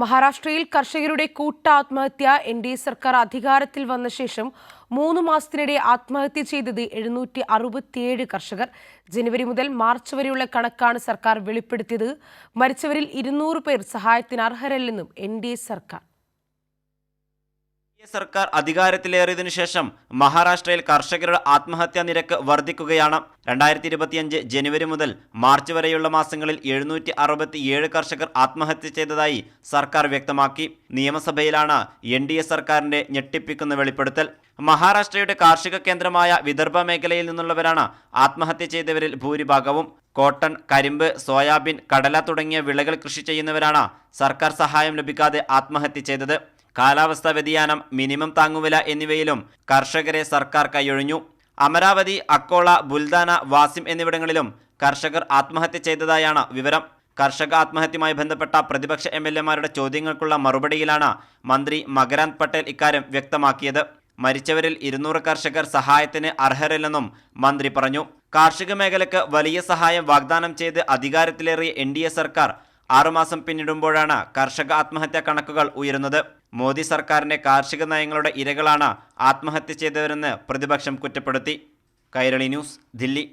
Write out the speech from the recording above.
മഹാരാഷ്ട്രയിൽ കർഷകരുടെ കൂട്ട ആത്മഹത്യ എൻ ഡി എ സർക്കാർ അധികാരത്തിൽ വന്ന ശേഷം മൂന്ന് മാസത്തിനിടെ ആത്മഹത്യ ചെയ്തത് എഴുന്നൂറ്റി അറുപത്തിയേഴ് കർഷകർ. ജനുവരി മുതൽ മാർച്ച് വരെയുള്ള കണക്കാണ് സർക്കാർ വെളിപ്പെടുത്തിയത്. മരിച്ചവരിൽ ഇരുന്നൂറ് പേർ സഹായത്തിന് അർഹരല്ലെന്നും എൻ ഡി എ സർക്കാർ സർക്കാർ അധികാരത്തിലേറിയതിനു ശേഷം മഹാരാഷ്ട്രയിൽ കർഷകരുടെ ആത്മഹത്യാ നിരക്ക് വർദ്ധിക്കുകയാണ് രണ്ടായിരത്തി ഇരുപത്തിയഞ്ച് ജനുവരി മുതൽ മാർച്ച് വരെയുള്ള മാസങ്ങളിൽ എഴുന്നൂറ്റി അറുപത്തിയേഴ് കർഷകർ ആത്മഹത്യ ചെയ്തതായി സർക്കാർ വ്യക്തമാക്കി. നിയമസഭയിലാണ് എൻ ഡി എ സർക്കാരിന്റെ ഞെട്ടിപ്പിക്കുന്ന വെളിപ്പെടുത്തൽ. മഹാരാഷ്ട്രയുടെ കാർഷിക കേന്ദ്രമായ വിദർഭ മേഖലയിൽ നിന്നുള്ളവരാണ് ആത്മഹത്യ ചെയ്തവരിൽ ഭൂരിഭാഗവും. കോട്ടൺ കരിമ്പ് സോയാബീൻ കടല തുടങ്ങിയ വിളകൾ കൃഷി ചെയ്യുന്നവരാണ് സർക്കാർ സഹായം ലഭിക്കാതെ ആത്മഹത്യ ചെയ്തത്. കാലാവസ്ഥാ വ്യതിയാനം മിനിമം താങ്ങുവില എന്നിവയിലും കർഷകരെ സർക്കാർ കൈയൊഴിഞ്ഞു. അമരാവതി അക്കോള ബുൽദാന വാസിം എന്നിവിടങ്ങളിലും കർഷകർ ആത്മഹത്യ ചെയ്തതായാണ് വിവരം. കർഷക ആത്മഹത്യയുമായി ബന്ധപ്പെട്ട പ്രതിപക്ഷ എം എൽ എമാരുടെ ചോദ്യങ്ങൾക്കുള്ള മറുപടിയിലാണ് മന്ത്രി മകരാന്ത് പട്ടേൽ ഇക്കാര്യം വ്യക്തമാക്കിയത്. മരിച്ചവരിൽ ഇരുന്നൂറ് കർഷകർ സഹായത്തിന് അർഹരല്ലെന്നും മന്ത്രി പറഞ്ഞു. കാർഷിക മേഖലയ്ക്ക് വലിയ സഹായം വാഗ്ദാനം ചെയ്ത് അധികാരത്തിലേറിയ എൻ സർക്കാർ ആറുമാസം പിന്നിടുമ്പോഴാണ് കർഷക ആത്മഹത്യാ കണക്കുകൾ ഉയരുന്നത്. മോദി സർക്കാരിന്റെ കാർഷിക നയങ്ങളുടെ ഇരകളാണ് ആത്മഹത്യ ചെയ്തവരെന്ന് പ്രതിപക്ഷം കുറ്റപ്പെടുത്തി. കൈരളി ന്യൂസ് ദില്ലി.